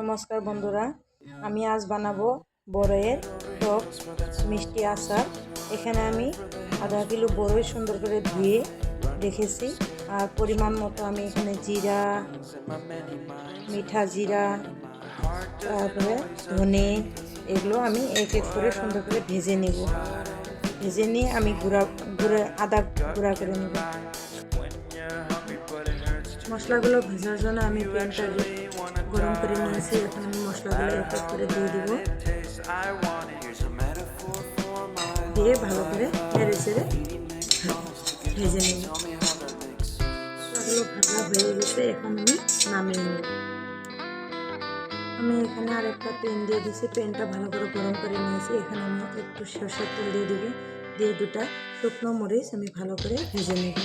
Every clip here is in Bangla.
নমস্কার বন্ধুরা, আমি আজ বানাবো বড়ইয়ের টক মিষ্টি আচার। এখানে আমি আধা কিলো বড়ই সুন্দর করে ধুয়ে রেখেছি। আর পরিমাণ মতো আমি এখানে জিরা, মিঠা জিরা, তারপরে ধনে, এগুলো আমি এক এক করে সুন্দর করে ভেজে নেব। ভেজে নিয়ে আমি গুঁড়া, গুঁড়ো, আদা গুঁড়া করে নেব। মশলাগুলো ভেজার জন্য আমি প্যানটা গরম করে নিয়েছি। এখন আমি মশলাগুলো এক করে দিয়ে দিব। দিয়ে ভালো করে নেড়ে চেড়ে ভেজে নেব। মশলাগুলো ভাজা হয়ে গেছে, এখন আমি নামিয়ে নেব। আমি এখানে আরেকটা পেন দিয়ে দিয়েছি। পেনটা ভালো করে গরম করে নিয়েছি। এখানে আমি একটু সরষের তেল দিয়ে দিব। দিয়ে দুটা শুকনো মরিচ আমি ভালো করে ভেজে নেব।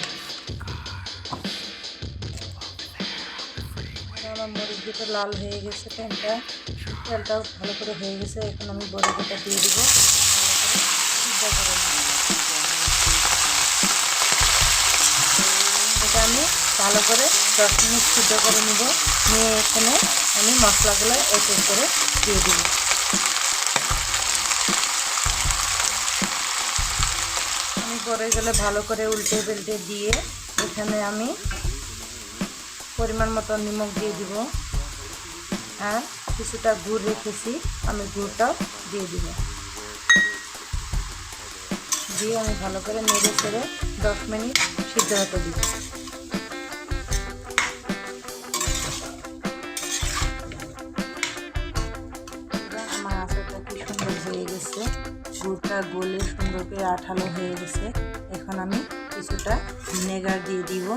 মরিচ দুটো লাল হয়ে গেছে প্যানটা। তেলটাও ভালো করে হয়ে গেছে, এখন আমি বড়িটা দিয়ে দিব। ভালো করে এটা আমি ভালো করে দশ মিনিট সিদ্ধ করে নেব। নিয়ে এখানে আমি মশলাগুলো এক এক করে দিয়ে দিব। আমি পরে গেলে ভালো করে উল্টে বেল্টে দিয়ে এখানে আমি পরিমাণ মতো নিমখ দিয়ে দিব। আর কিছুটা গুড় রেখেছি, আমি গুড়টাও দিয়ে দিব। দিয়ে আমি ভালো করে নেড়ে চেড়ে দশ মিনিট সিদ্ধ হতে দিব। আমার কি সুন্দর হয়ে গেছে। গুড়টা গলে সুন্দর করে আঠালো হয়ে গেছে। এখন আমি কিছুটা ভিনেগার দিয়ে দিব,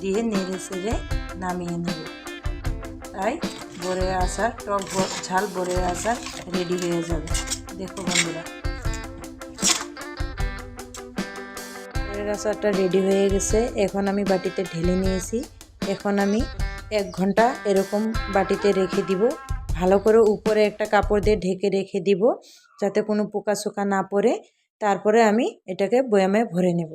দিয়ে নেড়ে চেড়ে নামিয়ে নেব। তাই বড়ে আচার টক ঝাল বড়ে আচার রেডি হয়ে যাবে। দেখো বন্ধুরা। বড়ের আচারটা রেডি হয়ে গেছে। এখন আমি বাটিতে ঢেলে নিয়েছি। এখন আমি এক ঘণ্টা এরকম বাটিতে রেখে দিব। ভালো করে উপরে একটা কাপড় দিয়ে ঢেকে রেখে দিব, যাতে কোনো পোকা শোকা না পড়ে। তারপরে আমি এটাকে বয়ামে ভরে নেব।